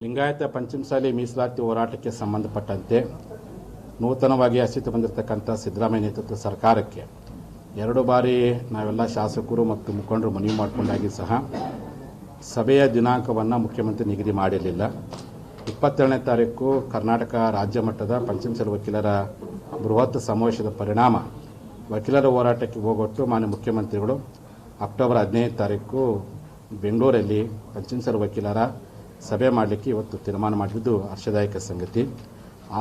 ಲಿಂಗಾಯತ ಪಂಚಮಸಾಲಿ ಮೀಸಲಾತಿ ಹೋರಾಟಕ್ಕೆ ಸಂಬಂಧಪಟ್ಟಂತೆ ನೂತನವಾಗಿ ಅಸ್ತಿತ್ವ ಬಂದಿರತಕ್ಕಂಥ ಸಿದ್ದರಾಮಯ್ಯ ನೇತೃತ್ವ ಸರ್ಕಾರಕ್ಕೆ ಎರಡು ಬಾರಿ ನಾವೆಲ್ಲ ಶಾಸಕರು ಮತ್ತು ಮುಖಂಡರು ಮನವಿ ಮಾಡಿಕೊಂಡಾಗಿ ಸಹ ಸಭೆಯ ದಿನಾಂಕವನ್ನು ಮುಖ್ಯಮಂತ್ರಿ ನಿಗದಿ ಮಾಡಿರಲಿಲ್ಲ. ಇಪ್ಪತ್ತೆರಡನೇ ತಾರೀಕು ಕರ್ನಾಟಕ ರಾಜ್ಯ ಮಟ್ಟದ ಪಂಚಮಸಾಲಿ ವಕೀಲರ ಬೃಹತ್ ಸಮಾವೇಶದ ಪರಿಣಾಮ ವಕೀಲರ ಹೋರಾಟಕ್ಕೆ ಹೋಗೊಟ್ಟು ಮಾನ್ಯ ಮುಖ್ಯಮಂತ್ರಿಗಳು ಅಕ್ಟೋಬರ್ ಹದಿನೈದು ತಾರೀಕು ಬೆಂಗಳೂರಲ್ಲಿ ಪಂಚಮಸಾಲಿ ವಕೀಲರ ಸಭೆ ಮಾಡಲಿಕ್ಕೆ ಇವತ್ತು ತೀರ್ಮಾನ ಮಾಡಿದ್ದು ಹರ್ಷದಾಯಕ ಸಂಗತಿ.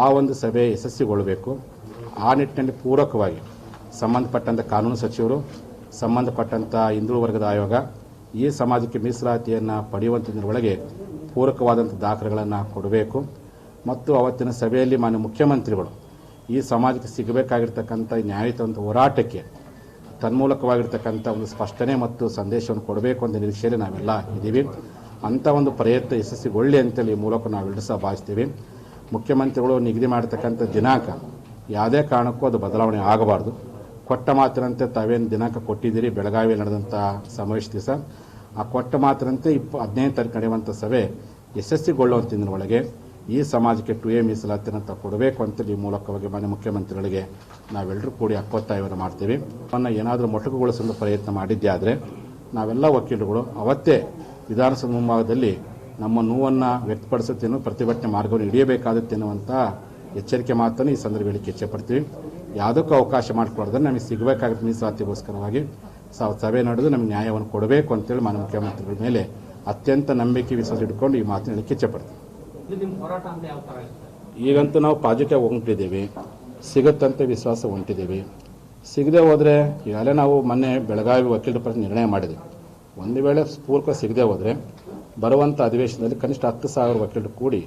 ಆ ಒಂದು ಸಭೆ ಯಶಸ್ವಿಗೊಳ್ಳಬೇಕು. ಆ ನಿಟ್ಟಿನಲ್ಲಿ ಪೂರಕವಾಗಿ ಸಂಬಂಧಪಟ್ಟಂಥ ಕಾನೂನು ಸಚಿವರು ಸಂಬಂಧಪಟ್ಟಂಥ ಹಿಂದೂ ವರ್ಗದ ಆಯೋಗ ಈ ಸಮಾಜಕ್ಕೆ ಮೀಸಲಾತಿಯನ್ನು ಪಡೆಯುವಂಥದ್ರೊಳಗೆ ಪೂರಕವಾದಂಥ ದಾಖಲೆಗಳನ್ನು ಕೊಡಬೇಕು. ಮತ್ತು ಅವತ್ತಿನ ಸಭೆಯಲ್ಲಿ ಮಾನ್ಯ ಮುಖ್ಯಮಂತ್ರಿಗಳು ಈ ಸಮಾಜಕ್ಕೆ ಸಿಗಬೇಕಾಗಿರ್ತಕ್ಕಂಥ ನ್ಯಾಯಯುತ ಹೋರಾಟಕ್ಕೆ ತನ್ಮೂಲಕವಾಗಿರ್ತಕ್ಕಂಥ ಒಂದು ಸ್ಪಷ್ಟನೆ ಮತ್ತು ಸಂದೇಶವನ್ನು ಕೊಡಬೇಕು ಅಂತ ನಿರೀಕ್ಷೆಯಲ್ಲಿ ನಾವೆಲ್ಲ ಇದ್ದೀವಿ. ಅಂಥ ಒಂದು ಪ್ರಯತ್ನ ಯಶಸ್ವಿಗೊಳ್ಳಿ ಅಂತೇಳಿ ಈ ಮೂಲಕ ನಾವೆಲ್ಲರೂ ಸಹ ಭಾವಿಸ್ತೀವಿ. ಮುಖ್ಯಮಂತ್ರಿಗಳು ನಿಗದಿ ಮಾಡತಕ್ಕಂಥ ದಿನಾಂಕ ಯಾವುದೇ ಕಾರಣಕ್ಕೂ ಅದು ಬದಲಾವಣೆ ಆಗಬಾರ್ದು. ಕೊಟ್ಟ ಮಾತಿನಂತೆ ತಾವೇನು ದಿನಾಂಕ ಕೊಟ್ಟಿದ್ದೀರಿ? ಬೆಳಗಾವಿಯಲ್ಲಿ ನಡೆದಂಥ ಸಮಾವೇಶ ದಿವಸ. ಆ ಕೊಟ್ಟ ಮಾತಿನಂತೆ ಇಪ್ಪ ಹದಿನೈದು ತಾರೀಕು ನಡೆಯುವಂಥ ಸಭೆ ಯಶಸ್ವಿಗೊಳ್ಳುವಂಥ ಒಳಗೆ ಈ ಸಮಾಜಕ್ಕೆ ಟು ಎ ಮೀಸಲಾತಿನ ಕೊಡಬೇಕು ಅಂತೇಳಿ ಈ ಮೂಲಕವಾಗಿ ಮಾನ್ಯ ಮುಖ್ಯಮಂತ್ರಿಗಳಿಗೆ ನಾವೆಲ್ಲರೂ ಕೂಡಿ ಅಕ್ಕೊತ್ತಾಯವನ್ನು ಮಾಡ್ತೀವಿ. ಅವನ್ನ ಏನಾದರೂ ಮೊಟಕುಗೊಳಿಸಲು ಪ್ರಯತ್ನ ಮಾಡಿದ್ದೇ ಆದರೆ ನಾವೆಲ್ಲ ವಕೀಲರುಗಳು ಅವತ್ತೇ ವಿಧಾನಸಭೆ ಮುಂಭಾಗದಲ್ಲಿ ನಮ್ಮ ನೋವನ್ನು ವ್ಯಕ್ತಪಡಿಸುತ್ತೇನೋ ಪ್ರತಿಭಟನೆ ಮಾರ್ಗವನ್ನು ಹಿಡಿಯಬೇಕಾದತ್ತೆ ಅನ್ನುವಂಥ ಎಚ್ಚರಿಕೆ ಮಾತನ್ನು ಈ ಸಂದರ್ಭದಲ್ಲಿ ಇಚ್ಛೆಪಡ್ತೀವಿ ಇಚ್ಛೆ ಪಡ್ತೀವಿ ಯಾವುದಕ್ಕೂ ಅವಕಾಶ ಮಾಡಿಕೊಡೋದ್ರೆ ನಮಗೆ ಸಿಗಬೇಕಾಗುತ್ತೆ ಮೀಸಲಾತಿಗೋಸ್ಕರವಾಗಿ ಸಭೆ ನಡೆದು ನಮಗೆ ನ್ಯಾಯವನ್ನು ಕೊಡಬೇಕು ಅಂತೇಳಿ ಮಾನ್ಯ ಮುಖ್ಯಮಂತ್ರಿಗಳ ಮೇಲೆ ಅತ್ಯಂತ ನಂಬಿಕೆ ವಿಶ್ವಾಸ ಇಟ್ಕೊಂಡು ಈ ಮಾತನ್ನು ಹೇಳಕ್ಕೆ ಇಚ್ಛೆ ಪಡ್ತೀವಿ ಇದು ಅಂತ ಯಾವ ತರ ಇರುತ್ತೆ? ಈಗಂತೂ ನಾವು ಪಾಸಿಟಿವ್ ಹೊಂಟಿದ್ದೀವಿ. ಸಿಗುತ್ತಂತೆ ವಿಶ್ವಾಸ ಹೊಂಟಿದ್ದೀವಿ. ಸಿಗದೆ ಹೋದರೆ ಈಗಾಗಲೇ ನಾವು ಮೊನ್ನೆ ಬೆಳಗಾವಿ ವಕೀಲರ ಪರ ನಿರ್ಣಯ ಮಾಡಿದ್ವಿ. ಒಂದು ವೇಳೆ ಪೂರ್ವಕ ಸಿಗದೆ ಹೋದರೆ ಬರುವಂಥ ಅಧಿವೇಶನದಲ್ಲಿ ಕನಿಷ್ಠ ಹತ್ತು ಸಾವಿರ ವಕೀಲರು ಕೂಡಿ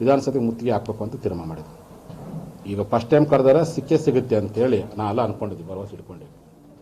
ವಿಧಾನಸಭೆಗೆ ಮುತ್ತಿಗೆ ಹಾಕಬೇಕು ಅಂತ ತೀರ್ಮಾನ ಮಾಡಿದ್ವಿ ಈಗ ಫಸ್ಟ್ ಟೈಮ್ ಕರೆದಾರ ಸಿಕ್ಕೇ ಸಿಗುತ್ತೆ ಅಂತೇಳಿ ನಾವೆಲ್ಲ ಅಂದ್ಕೊಂಡಿದ್ವಿ ಭರವಸೆ ಇಟ್ಕೊಂಡಿದ್ವಿ